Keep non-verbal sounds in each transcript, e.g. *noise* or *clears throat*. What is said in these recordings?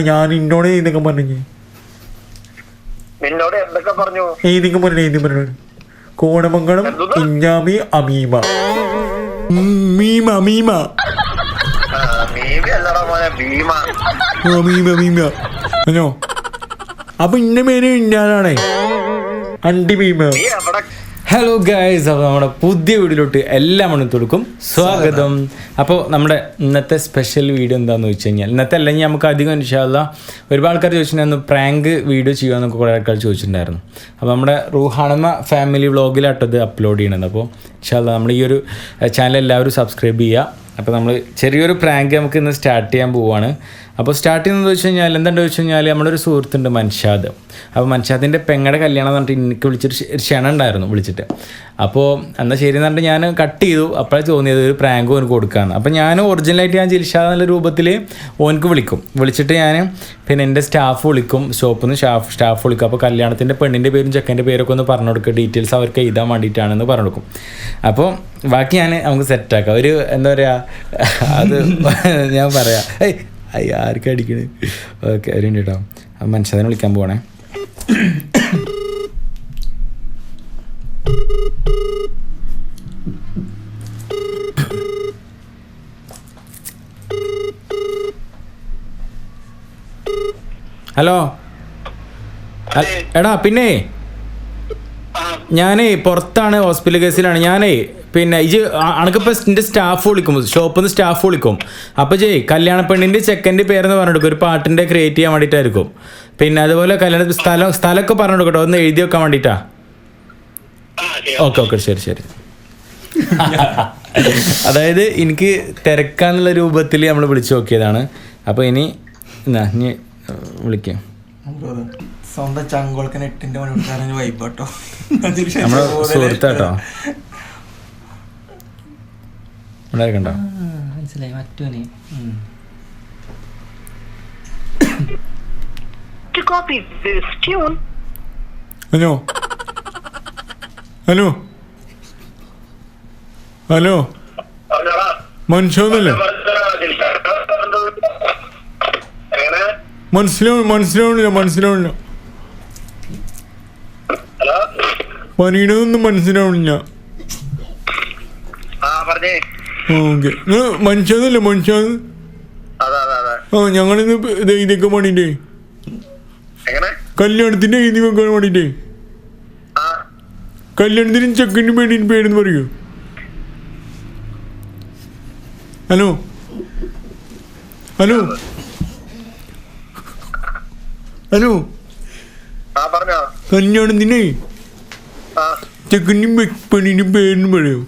ഞാൻ ഇന്നോട് ഏതൊക്കെ പറഞ്ഞു? നിന്നോട് എന്തൊക്കെ പറഞ്ഞു? ഏതൊക്കെ പറഞ്ഞു? ഏതി പറഞ്ഞു? കോണമംഗളം എന്തുന്ന്? കുഞ്ഞാമി അമീമ. മീമ മീമ അപ്പൊ ഇന്ന പേര് ഇന്നാലാണേ അണ്ടി മീമ ഹലോ ഗായ്സ് അപ്പോൾ നമ്മുടെ പുതിയ വീഡിയോയിലോട്ട് എല്ലാ മണിത്തോടുക്കും സ്വാഗതം. അപ്പോൾ നമ്മുടെ ഇന്നത്തെ സ്പെഷ്യൽ വീഡിയോ എന്താണെന്ന് വെച്ച് കഴിഞ്ഞാൽ ഇന്നത്തെ അല്ലെങ്കിൽ നമുക്ക് അധികം ഇൻഷാല്ല ഒരുപാട് ആൾക്കാർ ചോദിച്ചിട്ടുണ്ടായിരുന്നു പ്രാങ്ക് വീഡിയോ ചെയ്യുമെന്നൊക്കെ കുറേ ആൾക്കാർ ചോദിച്ചിട്ടുണ്ടായിരുന്നു. അപ്പോൾ നമ്മുടെ റൂഹാണമ ഫാമിലി വ്ളോഗിലാട്ടത് അപ്ലോഡ് ചെയ്യണത്. അപ്പോൾ ഇൻഷാല്ല നമ്മൾ ഈ ഒരു ചാനൽ എല്ലാവരും സബ്സ്ക്രൈബ് ചെയ്യുക അപ്പോൾ നമ്മൾ ചെറിയൊരു പ്രാങ്ക് നമുക്ക് ഇന്ന് സ്റ്റാർട്ട് ചെയ്യാൻ പോവുകയാണ് അപ്പോൾ സ്റ്റാർട്ട് ചെയ്യുന്നത് വെച്ച് കഴിഞ്ഞാൽ എന്താണെന്ന് വെച്ച് കഴിഞ്ഞാൽ നമ്മളൊരു സുഹൃത്തുണ്ട് മൻഷാദ്. അപ്പോൾ മൻഷാദിന്റെ പെങ്ങടെ കല്യാണം എന്ന് പറഞ്ഞിട്ട് എനിക്ക് വിളിച്ചിട്ട് ക്ഷണം ഉണ്ടായിരുന്നു വിളിച്ചിട്ട്. അപ്പോൾ എന്നാൽ ശരി എന്ന് പറഞ്ഞിട്ട് ഞാൻ കട്ട് ചെയ്തു. അപ്പോഴേ തോന്നിയത് ഒരു പ്രാങ്ക് ഓനക്ക് കൊടുക്കാമെന്ന് അപ്പോൾ ഞാൻ ഒറിജിനലായിട്ട് ഞാൻ ജിൽഷാദ് എന്നുള്ള രൂപത്തിൽ ഓനക്ക് വിളിക്കും. വിളിച്ചിട്ട് ഞാൻ പിന്നെ എന്റെ സ്റ്റാഫ് വിളിക്കും. ഷോപ്പിൽ നിന്ന് സ്റ്റാഫ് സ്റ്റാഫ് വിളിക്കും. അപ്പോൾ കല്യാണത്തിന്റെ പെണ്ണിന്റെ പേരും ചെക്കന്റെ പേരൊക്കെ ഒന്ന് പറഞ്ഞു കൊടുക്കുക ഡീറ്റെയിൽസ് അവർക്ക് എഴുതാൻ വേണ്ടിയിട്ടാണെന്ന് പറഞ്ഞു കൊടുക്കും. അപ്പോൾ ബാക്കി ഞാൻ നമുക്ക് സെറ്റാക്കാം ഒരു എന്താ പറയുക അത് ഞാൻ പറയാം. ഏയ് അയ്യ ആർക്കും അടിക്കണ്? ഓക്കെ അവർ കേട്ടോ ആ മനുഷ്യനെ വിളിക്കാൻ പോകണേ ഹലോ? എടാ പിന്നെ? ഞാനേ പുറത്താണ് ഹോസ്പിറ്റൽ കേസിലാണ്. ഞാനേ പിന്നെ ഇജ് അണക്കിപ്പോൾ എന്റെ സ്റ്റാഫ് വിളിക്കും ഷോപ്പിൽ നിന്ന് സ്റ്റാഫ് വിളിക്കും. അപ്പോൾ ജയ് കല്യാണ പെണ്ണിന്റെ ചെക്കന്റെ പേരെന്ന് പറഞ്ഞെടുക്കും ഒരു പാട്ടിന്റെ ക്രിയേറ്റ് ചെയ്യാൻ വേണ്ടിയിട്ടായിരിക്കും. പിന്നെ അതുപോലെ കല്യാണ സ്ഥലം സ്ഥലമൊക്കെ പറഞ്ഞു കൊടുക്കട്ടോ ഒന്ന് എഴുതി വെക്കാൻ വേണ്ടിട്ടാ ഓക്കെ. ഓക്കെ ശരി ശരി. *laughs* അതായത് എനിക്ക് തിരക്കാന്നുള്ള രൂപത്തിൽ നമ്മൾ വിളിച്ചു നോക്കിയതാണ്. അപ്പോൾ ഇനി എന്നാ ഇനി വിളിക്കാം. സ്വന്തം ചങ്കോൾക്കൻ എട്ടിന്റെ വൈബ് കേട്ടോ നമ്മുടെ സുഹൃത്താട്ടോ. ഇവിടെ കണ്ടോ മനസ്സിലായി. മറ്റോനെ To copy this tune, hello. Hello. മനസ്സിലാവും മനസ്സിലാവണില്ല മനസ്സിലാവണില്ല ആ പറഞ്ഞേ ഓക്കെ. അതെ അതെ ആ ഞങ്ങളിന്ന് ഇത് ഇതൊക്കെ വേണ്ടിട്ടേ. കല്യാണത്തിന്റെ എഴുതി വെക്കാൻ വേണ്ടിട്ടേ കല്യാണത്തിന് ചെക്കന്റെ പേടി പേരെന്ന് പറയൂ. ഹലോ? ഹലോ? ഹലോ? ആ ചെക്കനും പെണ്ണിനും പേരിനും പറയൂ.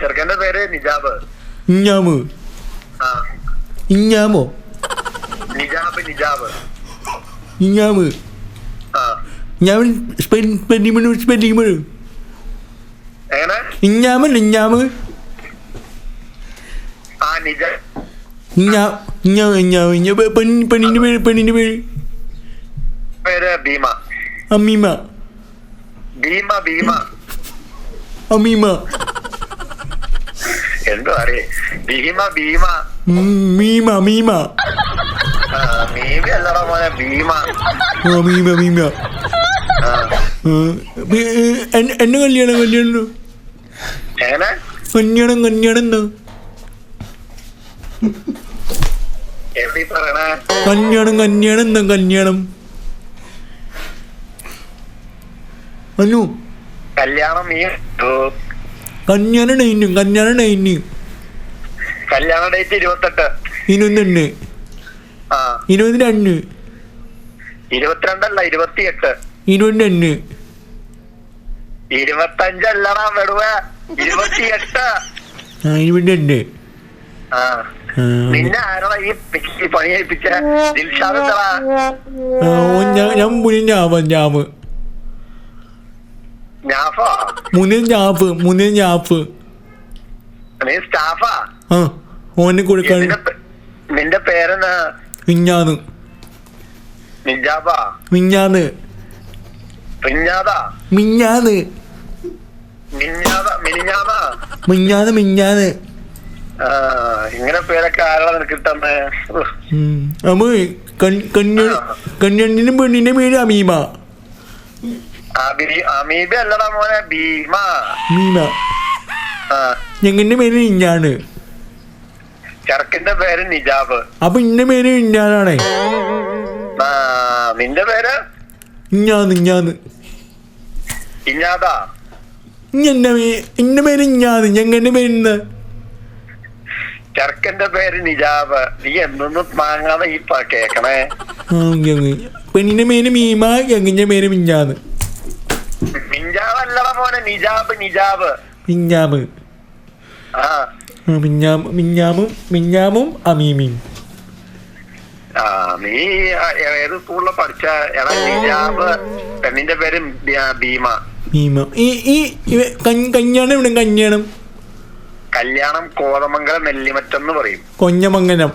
ചെറുക്കന്റെ പേര് നിജാബ്. ഇഞ്ഞാമ്. ഇഞ്ഞാമോ? നിജാബ് നിജാബ്. ഇഞ്ഞാമ്. ഞാൻ സ്പെല്ലിമണ് സ്പെല്ലിമണ് ഇഞ്ഞാമ് ആ നിജ ഇഞ്ഞാ ഇഞ്ഞാ ഇഞ്ഞാമ് ഇഞ്ഞ പെണ്ണി പെണ്ണിന്റെ പേര് പെണ്ണിന്റെ പേര്. പേര് ഭീമ. അമ്മീമ. ഭീമ ഭീമ. അമ്മീമ. എന്തോ അറിയേ ഭീമ ഭീമ. മീമ മീമ. നീവി അല്ലടാ മോനെ ഭീമ. മീമ മീമ. എന്നെ കല്യാണം കല്യാണം എങ്ങനെ? കല്യാണം കല്യാണം കല്യാണം കല്യാണം എന്താ കല്യാണം. അല്ലോ കല്യാണം നീ കല്യാണം ഡേറ്റ് കല്യാണം ഡേറ്റ് ഇരുപത്തെട്ട്. ഇരുപത്തെണ്ണ് ആ. ഇരുപത്തി രണ്ട് ഇരുപത്തിരണ്ടല്ല ഇരുപത്തിയെട്ട്. ഇരുപത്തിരണ്ട്. ഇരുപത്തഞ്ചല്ലടാ വെടുവ ഇരുപത്തിയെട്ട്. ഇരുപത്തിരണ്ട്. നിന്നെ ആരടാ ഈ പണി ഏൽപ്പിച്ച ഞാൻ പുലിഞ്ഞാവ് ഞാവ് ഞാവ്. ഞാഫോ. മുന്നിൽ ഞാഫ് മുന്നിൽ ഞാഫ്. നീ സ്റ്റാഫാ. ആ ഓനെ കൊടുക്കാൻ നിന്റെ പേരെന്നാ? മിഞ്ഞാന്ന്. നിജാബാ മിഞ്ഞാന്ന്. പിഞ്ഞാതാ മിഞ്ഞാന്ന്. മിഞ്ഞാന്ന് മിഞ്ഞാന്ന്. ഇങ്ങനെ പേരൊക്കെ ആരാ നിനക്ക് കിട്ടുന്നേ കന്യ കന്യാണിന്റെ പെണ്ണിന്റെ പേര് അമീമ. അമീബ അല്ലടാ മോനെ ഭീമ. ആ. ഞങ്ങളുടെ പേര് ഇഞ്ഞാണ്. ചെറുക്കിന്റെ പേര് നിജാബ്. അപ്പൊ ഇന്ന പേര് ഇഞ്ഞാനാണേ? നിന്റെ പേര്? ഇഞ്ഞാന്ന് ഇഞ്ഞാന്ന്. ഇഞ്ഞാതാ. ഇഞ്ഞെന്റെ ഇന്ന പേര് ഇഞ്ഞാന്ന്. ഞങ്ങളുടെ പേര് ഇന്ന്. ചെറുക്കന്റെ പേര് നിജാബ്. നീ എന്തൊന്ന് വാങ്ങാതെ ഈ കേക്കണേ. പെണ്ണിന്റെ പേര് മീമ ഞങ്ങിന്റെ പേര് മിഞ്ഞാന്ന്. മോനെ നിജാബ് നിജാബ്. മിഞ്ഞാമ് ആ. ആ, മിഞ്ഞാം മിഞ്ഞാമും മിഞ്ഞാമും അമീമിയും ആ നീ ഏത് സ്കൂളിലെ പഠിച്ച? എടാ നിജാബ്. പെണ്ണിന്റെ പേര് ഭീമ. ഭീമ. ഈ ഈ കല്യാണം ഇവിടെ കല്യാണം കല്യാണം കോതമംഗലം നെല്ലിമറ്റെന്ന് പറയും. കൊഞ്ഞമംഗലം.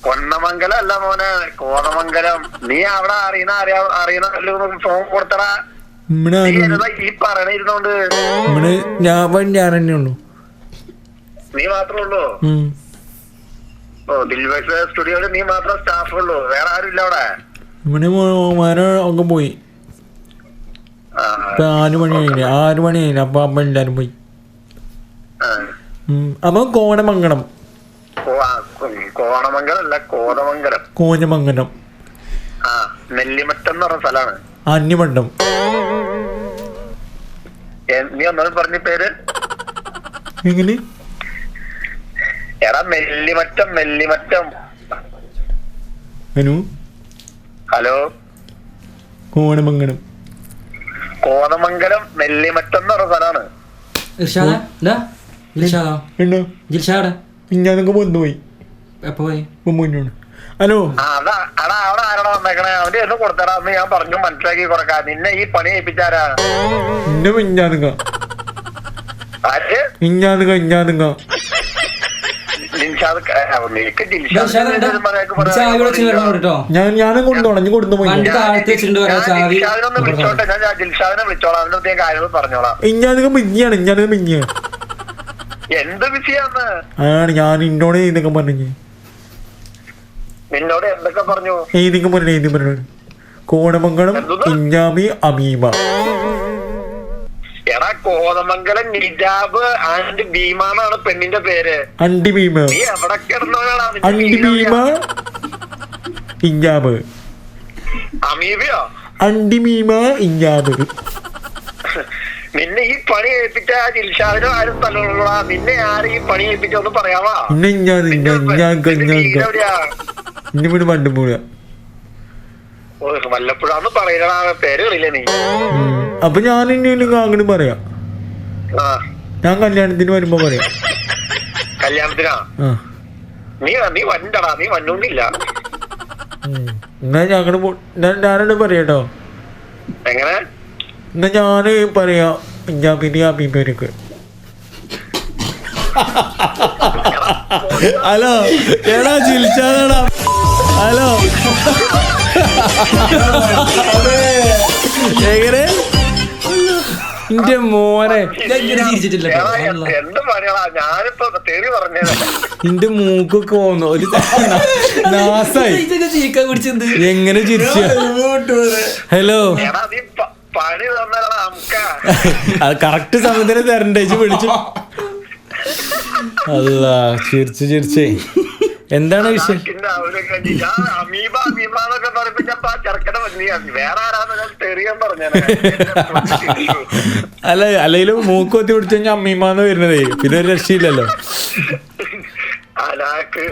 കൊന്നമംഗലം അല്ല മോനെ കോതമംഗലം. നീ അവിടെ അറിയണ അറിയാ അറിയണ ഫോൺ കൊടുത്തടാ. ഇരുന്നോണ്ട്? ഇവിടെ ഞാൻ ഞാൻ തന്നെ ഉള്ളൂ. നീ മാത്രമേ ഉള്ളൂ. ഓ നീ മാത്രം സ്റ്റാഫ് ഉള്ളൂ വേറെ ആരും ഇല്ല അവിടെ. ഇവിടെ മര ഒക്കെ പോയി. ഇപ്പൊ ആറ് മണി ആറ് മണി കഴിഞ്ഞു അപ്പൊ അമ്മ എല്ലാരും പോയി. അപ്പൊ കോണമംഗലം കോ- ആ, കോണമംഗലം അല്ല കോതമംഗലം. കോഞ്ഞമംഗലം ആ നെല്ലിമറ്റം എന്ന് പറഞ്ഞ സ്ഥലമാണ്. അന്യമണ്ഡം. എ- നീ ഒന്നത് പറഞ്ഞ പേര്? എങ്ങനെ? എടാ മെല്ലിമറ്റം മെല്ലിമറ്റം. അനു? ഹലോ? കോണമംഗലം. കോതമംഗലം നെല്ലിമറ്റം എന്ന് പറഞ്ഞ സ്ഥലമാണ്. വന്നു പോയി? ഹലോ? അതാ ആരാടാ വന്നേക്കണേ അവന്റെ എന്ന് കൊടുത്തടാ എന്ന് ഞാൻ പറഞ്ഞു മനസ്സിലാക്കി കൊടുക്കാം നിന്നെ ഈ പണി ഏൽപ്പിച്ചാരാണ് ആര്? ജിൻഷാദ് നിനക്ക് ജിൻഷാദ് വരണം കേട്ടോ. ഞാൻ ഞാനും കൊണ്ടുപോകണം. തുടങ്ങി കൊടുത്തു പോയി. വണ്ടി താഴ്ത്തി വെച്ചിട്ടുണ്ട് ഞാൻ പറയാ ചാവി ജിൽഷാദിനൊന്ന് വിളിച്ചോട്ടെ. ഞാൻ ഞാൻ ജിൽഷാദിനെ വിളിച്ചോളാം. അവന്റെ അടുത്ത് ഞാൻ കാര്യങ്ങൾ പറഞ്ഞോളാം. ഇഞ്ഞാതുക മിഞ്ഞാണ് ഇഞ്ഞാതുക മിഞ്ഞാണ് എന്ത് വിഷയാന്ന് ആണ്. ഞാൻ ഇന്നോട് ഇതൊക്കെ പറഞ്ഞു. നിന്നോട് എന്തൊക്കെ പറഞ്ഞു? ഏതൊക്കെ പറഞ്ഞു ഏതി പറഞ്ഞു കോണമംഗലം ഇഞ്ഞാമി അമീമ. എടാ കോതമംഗലം നിജാബ് ആൻഡ് ഭീമ എന്നാണ് പെണ്ണിന്റെ പേര്. അണ്ടി ഭീമ. നീ എവിടെ കിടന്നവനാണ് അണ്ടി ഭീമ. ഇഞ്ഞാബ് അമീബിയോ? അണ്ടി ഭീമ ഇഞ്ഞാബ് നിന്നെ ഈ പണി ഏൽപ്പിച്ച ദിൽഷാദിനോ ആരും തല്ലുള്ളതാ നിന്നെ ആരും ഈ പണി ഏൽപ്പിച്ചൊന്ന് പറയാവാ. ഇന്ന ഇഞ്ഞാത് നിന്റെ വീട് പണ്ട് വല്ലപ്പോഴാന്ന് പറയണടാ പേരുകളില്ലേ നീ? അപ്പൊ ഞാൻ ഇനി അങ്ങനെ പറയാം. ഞാൻ കല്യാണത്തിന് വരുമ്പോ പറയാം. കല്യാണത്തിനാ? നീ നീ വന്നൊന്നില്ല ഉം. എന്നാ ഞങ്ങൾ പോ- ഞാൻ ഞാനോട് പറയാട്ടോ എങ്ങനെ? എന്നാ ഞാൻ പറയാ ഇഞ്ഞാമിനി അമീമനക്ക് *laughs* ഹലോ എടാ ഹലോ. എങ്ങനെ? എന്റെ മോനെ. എന്റെ മൂക്കൊക്കെ പോകുന്നു ഒരു നാസായി. എങ്ങനെ ചിരിച്ചു? ഹലോ. എടാ നീ പണി തന്നടാ നമുക്ക് അത് കറക്റ്റ് സമയത്തിന് തരണ്ടേച്ച് വിളിച്ചു. അല്ല ചിരിച്ചു ചിരിച്ചേ. എന്താണ് വിഷയം? *laughs* അല്ല അല്ലെങ്കിലും മൂക്കോത്തി കൊത്തി പിടിച്ചു കഴിഞ്ഞാൽ അമ്മീമാന്ന് വരുന്നതേ. പിന്നെ ഒരു രക്ഷയില്ലല്ലോ.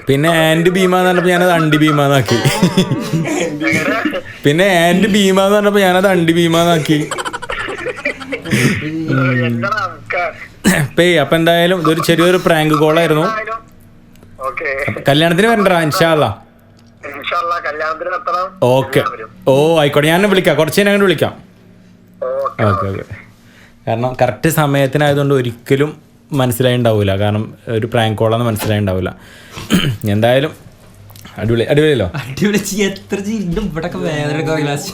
പിന്നെ ആൻഡ് ഭീമ എന്ന് പറഞ്ഞപ്പോ ഞാനത് അണ്ടി ഭീമാന്നാക്കി. പിന്നെ ആൻഡ് ഭീമ എന്ന് പറഞ്ഞപ്പോ ഞാനത് അണ്ടി ഭീമാന്നാക്കി. പേ അപ്പൊ എന്തായാലും ഇതൊരു ചെറിയൊരു പ്രാങ്ക് കോളായിരുന്നു കല്യാണത്തിന് വരണ്ടാ ഇൻഷാല്ല ഓക്കെ. ഓ ആയിക്കോട്ടെ ഞാൻ വിളിക്കാം. കുറച്ച് കഴിഞ്ഞാൽ അങ്ങോട്ട് വിളിക്കാം. Okay okay okay. കാരണം കറക്റ്റ് സമയത്തിനായതുകൊണ്ട് ഒരിക്കലും മനസ്സിലായി ഉണ്ടാവില്ല കാരണം ഒരു പ്രാങ്ക് കോളാന്ന് മനസ്സിലായി ഉണ്ടാവില്ല *clears throat* എന്തായാലും അടിപൊളി അടിപൊളിയല്ലോ? അടിപൊളി ചി- എത്ര ചിരിണ്ടും ഇവിടെ വേദന എടുക്കാൻ ലാസ്റ്റ്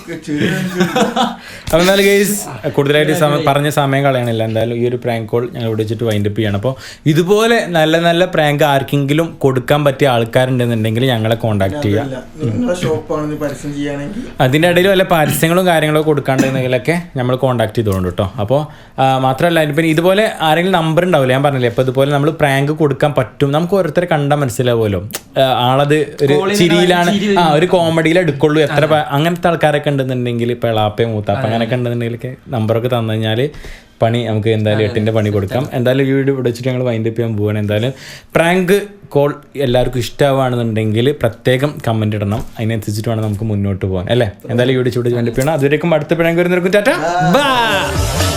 അപ്പോൾ എന്നാലും ഗെയ്സ് കൂടുതലായിട്ട് സമയം പറഞ്ഞ സമയം കളയണില്ല. എന്തായാലും ഈ ഒരു പ്രാങ്ക് കോൾ ഞങ്ങൾ ഇവിടെ വെച്ചിട്ട് വൈൻഡപ്പ് ചെയ്യണം. അപ്പോൾ ഇതുപോലെ നല്ല നല്ല പ്രാങ്ക് ആർക്കെങ്കിലും കൊടുക്കാൻ പറ്റിയ ആൾക്കാരുണ്ടെന്നുണ്ടെങ്കിൽ ഞങ്ങളെ കോൺടാക്ട് ചെയ്യാം. അതിന്റെ ഇടയിൽ വല്ല പരസ്യങ്ങളും കാര്യങ്ങളും കൊടുക്കാണ്ടെന്നെങ്കിലൊക്കെ നമ്മൾ കോൺടാക്ട് ചെയ്തോണ്ട് കേട്ടോ. അപ്പോൾ മാത്രമല്ല പിന്നെ ഇതുപോലെ ആരെങ്കിലും നമ്പർ ഉണ്ടാവില്ല? ഞാൻ പറഞ്ഞില്ലേ അപ്പോൾ ഇതുപോലെ നമ്മൾ പ്രാങ്ക് കൊടുക്കാൻ പറ്റും. നമുക്ക് ഓരോരുത്തരെ കണ്ടാൽ മനസ്സിലാവുമല്ലോ. ആളത് ഒരു ചിരിയിലാണ്. ആ ഒരു കോമഡിയിൽ എടുക്കുള്ളൂ എത്ര അങ്ങനത്തെ ആൾക്കാരൊക്കെ ഉണ്ടെന്നുണ്ടെങ്കിൽ ഇപ്പൊ എളാപ്പ മൂത്താപ്പ അങ്ങനെയൊക്കെ ഉണ്ടെന്നുണ്ടെങ്കിൽ നമ്പറൊക്കെ തന്നു കഴിഞ്ഞാൽ പണി നമുക്ക് എന്തായാലും എട്ടിന്റെ പണി കൊടുക്കാം. എന്തായാലും ഈ വീഡിയോ ഇവിടെ വെച്ചിട്ട് ഞങ്ങൾ വൈൻഡപ്പ് ചെയ്യാൻ പോവുകയാണ് എന്തായാലും പ്രാങ്ക് കോൾ എല്ലാവർക്കും ഇഷ്ടമാണെന്നുണ്ടെങ്കിൽ പ്രത്യേകം കമന്റ് ഇടണം. അതിനനുസരിച്ചിട്ട് വേണം നമുക്ക് മുന്നോട്ട് പോകാൻ അല്ലേ? എന്തായാലും ഈ വീഡിയോ ചൂട് വൈൻഡപ്പ് ചെയ്യണം. അതുവരേക്കും അടുത്ത പ്രാങ്ക് വരുന്നവർക്കും ടാറ്റ. ബൈ